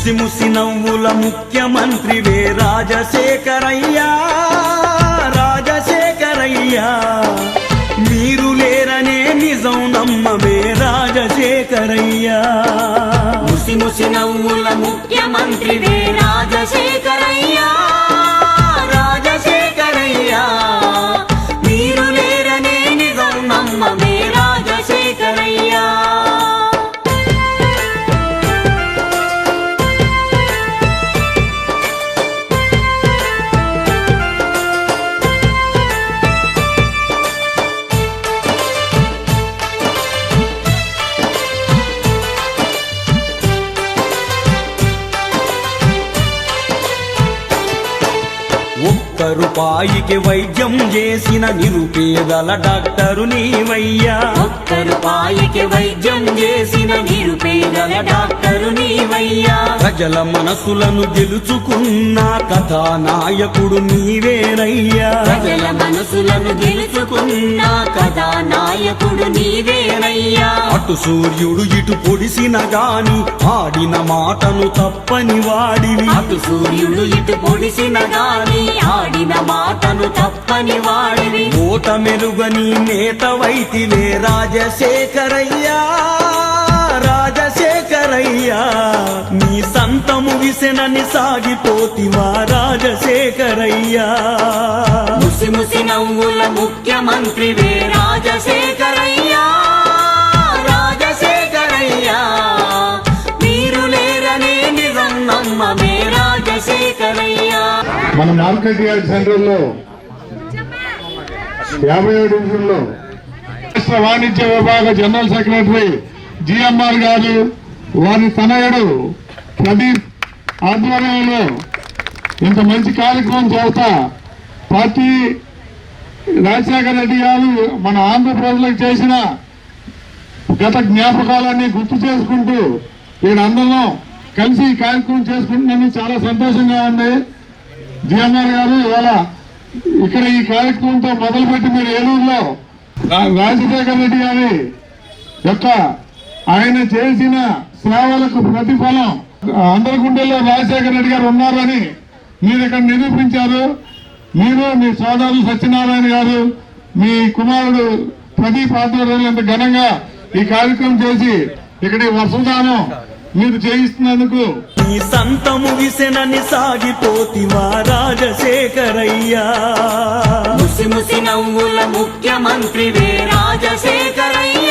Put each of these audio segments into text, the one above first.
ముసి ముసి నవ్వుల ముఖ్యమంత్రివే రాజశేఖరయ్యా రాజశేఖరయ్యా. మీరు లేరనే నిజం నమ్మమే రాజశేఖరయ్యా. ముసి ముసి నవ్వుల ముఖ్యమంత్రివే రాజశేఖరయ్యా. ఒక్క రూపాయికి వైద్యం చేసిన నిరుపేదల డాక్టరు నీవయ్యా. ఒక్క రూపాయికి వైద్యం చేసిన నిరుపేదల డాక్టరు నీవయ్యా. ప్రజల మనసులను గెలుచుకున్న కథానాయకుడు నీవేనయ్యా. ప్రజల మనసులను గెలుచుకున్న కథానాయకుడు నీవేనయ్యా అటు సూర్యుడు ఇటు పొడిసిన గాని ఆడిన మాటను తప్పని వాడివి. అటు సూర్యుడు ఇటు పొడిసిన గాని ఆడిన మాటను తప్పని వాడివి. ఓట మెరుగని నేత వైతివే రాజశేఖరయ్యా రాజశేఖరయ్యా. నీ సంతము విసెనని సాగిపోతివా రాజశేఖరయ్యా. ముసి ముసి నవ్వుల ముఖ్యమంత్రివే రాజశేఖరయ్యా. మన మార్కెట్ యార్డ్ సెంటర్లో యాభై ఏడు డివిజన్లో రాష్ట్ర వాణిజ్య విభాగ జనరల్ సెక్రటరీ జిఎంఆర్ గారు వారి తనయుడు ప్రదీప్ ఆధ్వర్యంలో ఇంత మంచి కార్యక్రమం చేస్తా పార్టీ రాజశేఖర రెడ్డి గారు మన ఆంధ్ర ప్రజలకు చేసిన గత జ్ఞాపకాలన్నీ గుర్తు చేసుకుంటూ వీళ్ళందరం కలిసి ఈ కార్యక్రమం చేసుకుంటున్నాను చాలా సంతోషంగా ఉంది. జిఎంఆర్ గారు ఇవాళ ఇక్కడ ఈ కార్యక్రమంతో మొదలుపెట్టి మీరు ఏలూరులో రాజశేఖర్ రాజశేఖర రెడ్డి గారి యొక్క ఆయన చేసిన సేవలకు ప్రతిఫలం. అందరి గుండెల్లో రాజశేఖర రెడ్డి గారు ఉన్నారని మీరు ఇక్కడ నిరూపించారు. మీరు మీ సోదరులు సత్యనారాయణ గారు మీ కుమారుడు ప్రదీప్ ఆధ్వర్యంలో ఇంత ఘనంగా ఈ కార్యక్రమం చేసి ఇక్కడ వర్షదానం వసంతానం మీరు చేయిస్తున్నందుకు సంతము విసెనని సాగిపోతివారా? రాజశేఖరయ్యా. ముసి ముసి నవ్వుల ముఖ్యమంత్రివే రాజశేఖరయ్యా రాజశేఖరయ్యా.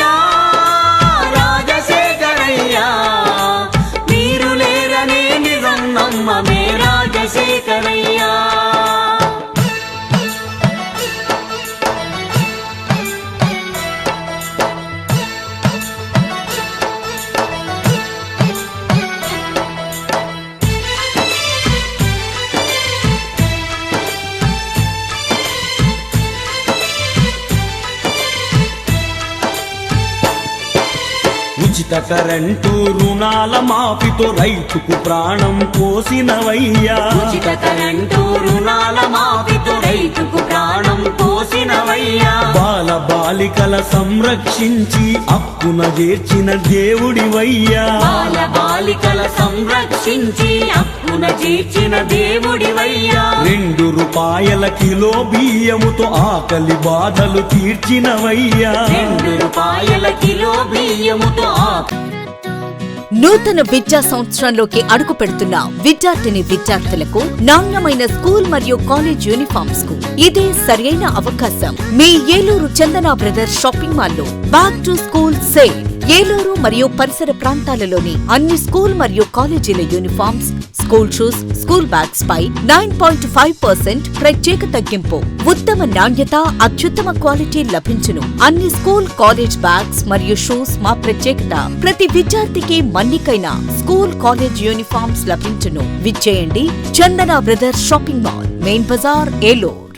ఉచిత కరెంటు రుణాల మాఫీతో రైతుకు ప్రాణం పోసినవయ్యా. ఉచిత కరెంటు రుణాల మాఫీతో రైతుకు ప్రాణం పోసినవయ్యా. బాల బాలికల సంరక్షించి అప్పున చేర్చిన దేవుడివయ్యా. బాల బాలికల సంరక్షించి అప్పున చేర్చిన దేవుడివయ్యా. రెండు రూపాయల కిలో బియ్యముతో ఆకలి బాధలు తీర్చినవయ్యా. రెండు రూపాయల కిలో బియ్యముతో నూతన విద్యా సంవత్సరంలోకి అడుగు పెడుతున్న విద్యార్థిని విద్యార్థులకు నాణ్యమైన స్కూల్ మరియు కాలేజ్ యూనిఫామ్స్కు ఇదే సరైన అవకాశం. మీ ఏలూరు చందన బ్రదర్స్ షాపింగ్ మాల్లో back to school sale. Eluru మరియు పరిసర ప్రాంతాలలోని అన్ని స్కూల్ మరియు కాలేజీల uniforms school shoes school bags పై నైన్ పాయింట్ ఫైవ్ పర్సెంట్ ప్రత్యేక తగ్గింపు. ఉత్తమ నాణ్యత అత్యుత్తమ క్వాలిటీ లభించును. అన్ని స్కూల్ కాలేజ్ బ్యాగ్స్ మరియు షూస్ మా ప్రత్యేకత. ప్రతి విద్యార్థికి మన్నికైన స్కూల్ కాలేజ్ యూనిఫామ్స్ లభించును. విచ్చేయండి Chandana brothers shopping mall main Bazar Eluru.